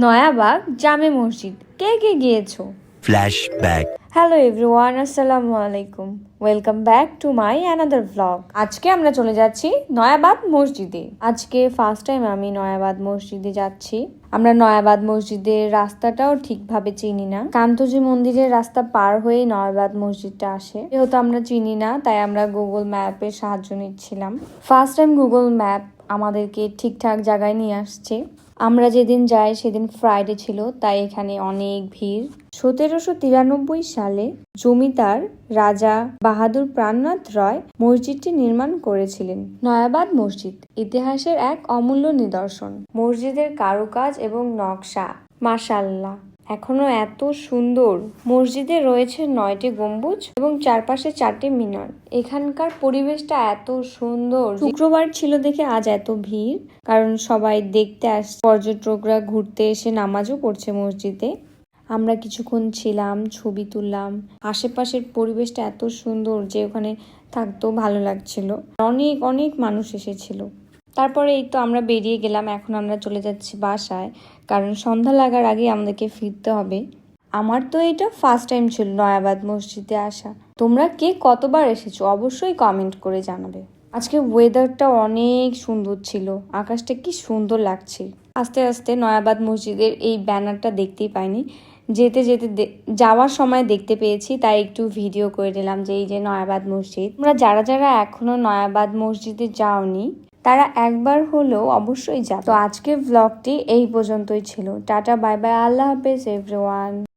নয়াবাগ জামে মসজিদ কে কে গিয়েছো Flashback. হ্যালো এভরিওয়ান আসসালামু আলাইকুম welcome back to my another vlog আজকে আমরা চলে যাচ্ছি নয়াবাদ মসজিদে। আজকে ফার্স্ট টাইম আমি নয়াবাদ মসজিদে যাচ্ছি। আমরা নয়াবাদ মসজিদের রাস্তাটাও ঠিকভাবে চিনি না। কান্তজি মন্দিরের রাস্তা পার হয়েই নয়াবাদ মসজিদটা আসে। যেহেতু আমরা চিনি না, তাই আমরা গুগল ম্যাপের সাহায্য নিচ্ছিলাম। ফার্স্ট টাইম গুগল ম্যাপ আমাদেরকে ঠিকঠাক জায়গায় নিয়ে আসছে। আমরা যেদিন যাই সেদিন ফ্রাইডে ছিল, তাই এখানে অনেক ভিড়। সতেরোশো তিরানব্বই জমিদার রাজা বাহাদুর প্রাণনাথ রয় মসজিদটি নির্মাণ করেছিলেন। নয়াবাদ মসজিদ, ইতিহাসের এক অমূল্য নিদর্শন। মসজিদের কারুকাজ এবং নকশা মাশাল্লাহ এখনও এত সুন্দর। মসজিদে রয়েছে নয়টি গম্বুজ এবং চারপাশে চারটি মিনার। এখানকার পরিবেশটা এত সুন্দর। শুক্রবার ছিল দেখে আজ এত ভিড়, কারণ সবাই দেখতে আসছে। পর্যটকরা ঘুরতে এসে নামাজও পড়ছে মসজিদে। আমরা কিছুক্ষণ ছিলাম, ছবি তুললাম। আশেপাশের পরিবেশটা এত সুন্দর যে ওখানে থাকতেও ভালো লাগছিল। অনেক অনেক মানুষ এসেছিল। তারপরে এই তো আমরা বেরিয়ে গেলাম, এখন আমরা চলে যাচ্ছি বাসায়, কারণ সন্ধ্যা লাগার আগে আমাদেরকে ফিরতে হবে। আমার তো এটা ফার্স্ট টাইম ছিল নয়াবাদ মসজিদে আসা। তোমরা কে কতবার এসেছ অবশ্যই কমেন্ট করে জানাবে। আজকে ওয়েদারটা অনেক সুন্দর ছিল। আকাশটা কি সুন্দর লাগছে। আস্তে আস্তে নয়াবাদ মসজিদের এই ব্যানারটা দেখতেই পাইনি। যেতে যেতে যাওয়ার সময় দেখতে পেয়েছি, তাই একটু ভিডিও করে নিলাম যে এই যে নয়াবাদ মসজিদ। তোমরা যারা যারা এখনও নয়াবাদ মসজিদে যাওনি, তারা একবার হলেও অবশ্যই যাবে। তো আজকের ব্লগটি এই পর্যন্তই ছিল। Tata, bye bye. আল্লাহ হাফেজ এভরিওয়ান